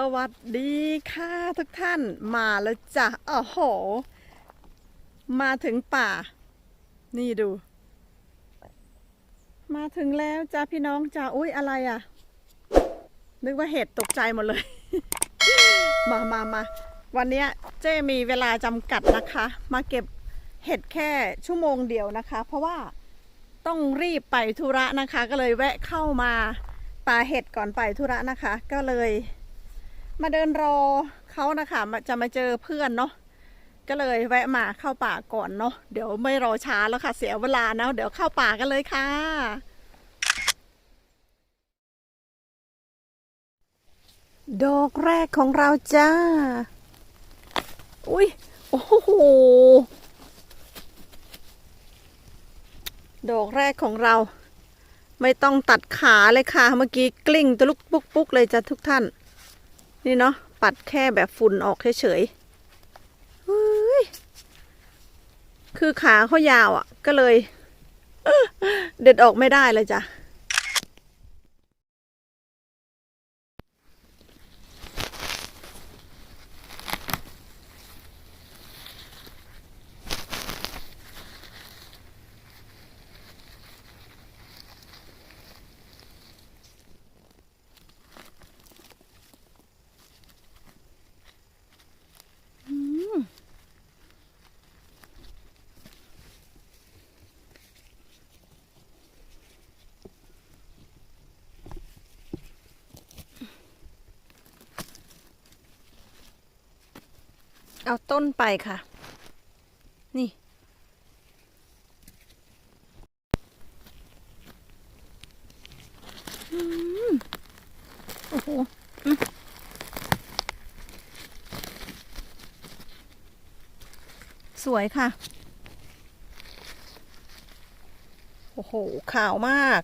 สวัสดีค่ะทุกท่านมาแล้วจ้ะโอ้โห มาถึงป่า นี่ดู มาถึงแล้วจ้าพี่น้องจ้าอุ้ยอะไรอะ่ะ นึกว่าเห็ดตกใจหมดเลย มามามาวันนี้เจ้มีเวลาจำกัดนะคะ มาเก็บเห็ดแค่ชั่วโมงเดียวนะคะ เพราะว่าต้องรีบไปธุระนะคะ ก็เลยแวะเข้ามาป่าเห็ดก่อนไปธุระนะคะ ก็เลย มาเดินรอเขานะคะจะมาเจอเพื่อนเนาะก็เลยแวะมาเข้าป่าก่อนเนาะเดี๋ยวไม่รอช้าแล้วค่ะ เสียเวลานะเดี๋ยวเข้าป่ากันเลยค่ะ ดอกแรกของเราจ้า อุ้ยโอ้โหดอกแรกของเรา ไม่ต้องตัดขาเลยค่ะ เมื่อกี้กลิ้งตะลุกปุ๊กปุกเลยจ้ะทุกท่าน นี่เนาะปัดแค่แบบฝุ่นออกเฉยๆคือขาเขายาวอะ่ะ ก็เลย เด็ดออกไม่ได้เลยจ้ะ เอาต้นไปค่ะ นี่ โอ้โหสวยค่ะ โอ้โห ขาวมาก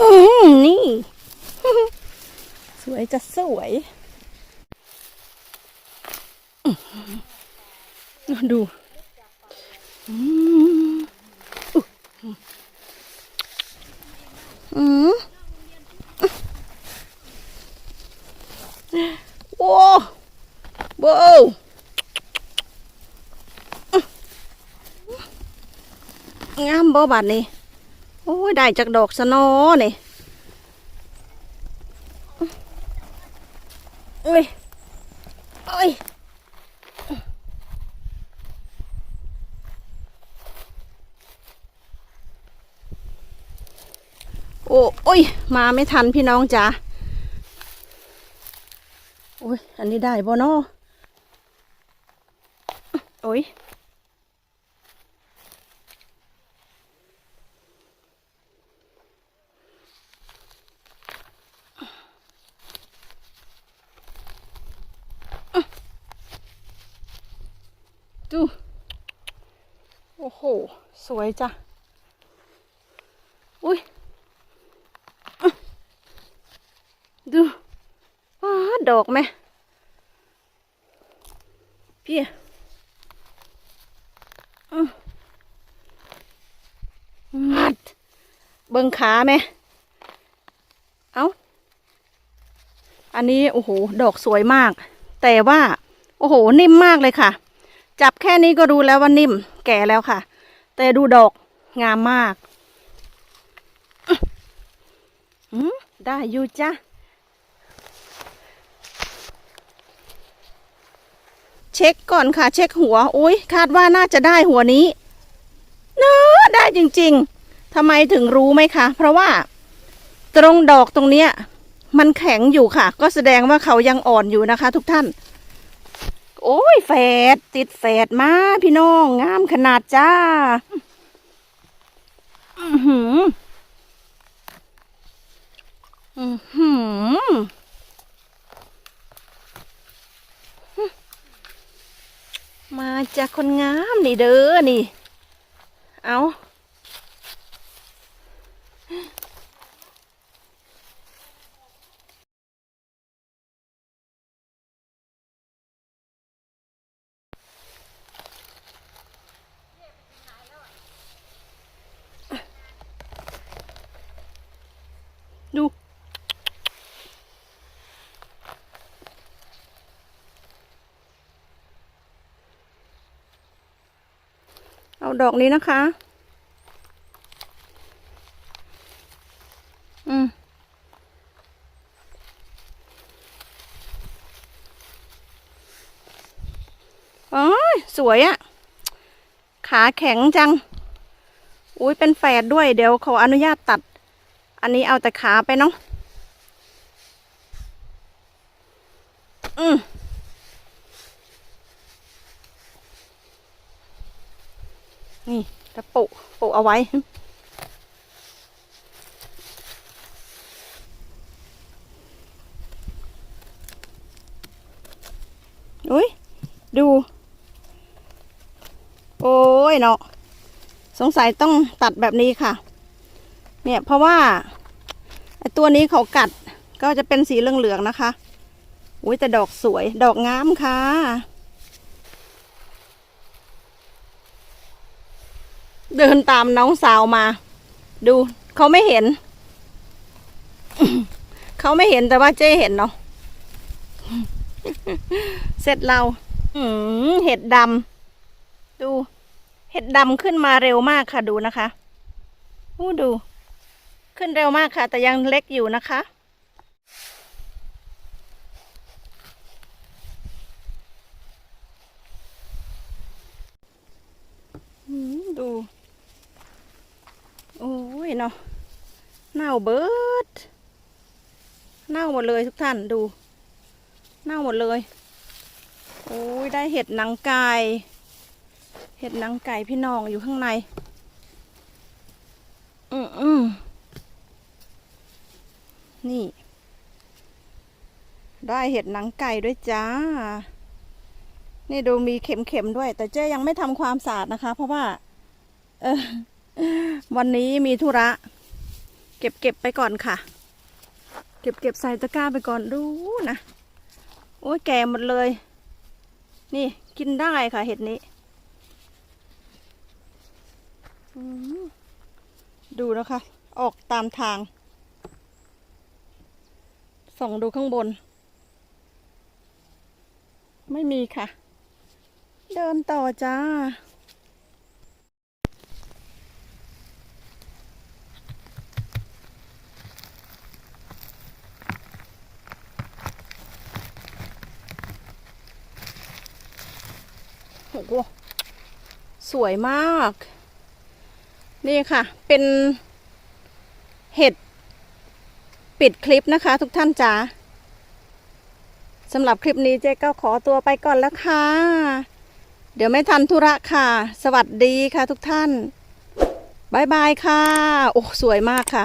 อืมนี่ สวย จะสวย ดูอืมอุ๊ยอืมโว้โว้งามบ่บาดนี้โอ้ย ได้จากดอกสนอนี่อุ้ยโอ้ย โอ้โอ้ย มาไม่ทันพี่น้องจ๋าโอ้ย อันนี้ได้บ่เนาะโอ้ยดู โอ้โห สวยจ้ะ อุ้ยอื้อ ดูว้าดอกไหมพี่อื้อมัดเบิ่งขาไหม เอาอันนี้ โอ้โห ดอกสวยมาก แต่ว่า โอ้โห นิ่มมากเลยค่ะ จับแค่นี้ก็รู้แล้วว่านิ่ม แก่แล้วค่ะ แต่ดูดอกงามมากอืมได้อยู่จ้ะ เช็คก่อนค่ะ เช็คหัวอุ้ยคาดว่าน่าจะได้หัวนี้เนอะได้จริงๆทำไมถึงรู้ไหมคะ เพราะว่า ตรงดอกตรงเนี้ย มันแข็งอยู่ค่ะ ก็แสดงว่าเขายังอ่อนอยู่นะคะ ทุกท่าน โอ้ยแฝดติดแฝดมาพี่น้องงามขนาดจ้า อือหือ อือหือ มา จากคนงามนี่เด้อนี่ เอา ดอกนี้นะคะ อืมโอ้ยสวยอะขาแข็งจัง อุ้ยเป็นแฝดด้วย เดี๋ยวขออนุญาตตัด อันนี้เอาแต่ขาไปเนาะอืม นี่ตะปุปุเอาไว้ อุ้ยดู โอ้ยเนาะสงสัยต้องตัดแบบนี้ค่ะ เนี่ยเพราะว่าไอตัวนี้เขากัดก็จะเป็นสีเหลืองๆนะคะ อุ้ยแต่ดอกสวย ดอกงามค่ะ เดินตามน้องสาวมา ดูเขาไม่เห็น เขาไม่เห็นแต่ว่าเจ้เห็นเนาะเสร็จเราเห็ดดำดู เห็ดดำขึ้นมาเร็วมากค่ะดูนะคะอู้ดู ขึ้นเร็วมากค่ะ แต่ยังเล็กอยู่นะคะดู โอ้ยเนาะเน่าเบิดเน่าหมดเลยทุกท่านดู เน่าหมดเลย โอ้ยได้เห็ดหนังไก่เห็ดหนังไก่พี่น้องอยู่ข้างใน อืมอืมนี่ ได้เห็ดหนังไก่ด้วยจ้า นี่ดูมีเข็มๆด้วย แต่เจ๊ยังไม่ทำความสะอาดนะคะ เพราะว่า เออ วันนี้มีธุระ เก็บเก็บไปก่อนค่ะ เก็บเก็บใส่ตะกร้าไปก่อนดูนะ โอ้ยแก่หมดเลย นี่กินได้ค่ะเห็ดนี้ดูนะคะ ออกตามทาง ส่องดูข้างบน ไม่มีค่ะ เดินต่อจ้า โอ้โหสวยมาก นี่ค่ะ เป็นเห็ดปิดคลิปนะคะ ทุกท่านจ๋าสำหรับคลิปนี้เจ๊ก็ขอตัวไปก่อนแล้วค่ะ เดี๋ยวไม่ทันธุระค่ะ สวัสดีค่ะทุกท่านบายบายค่ะ โอ้สวยมากค่ะ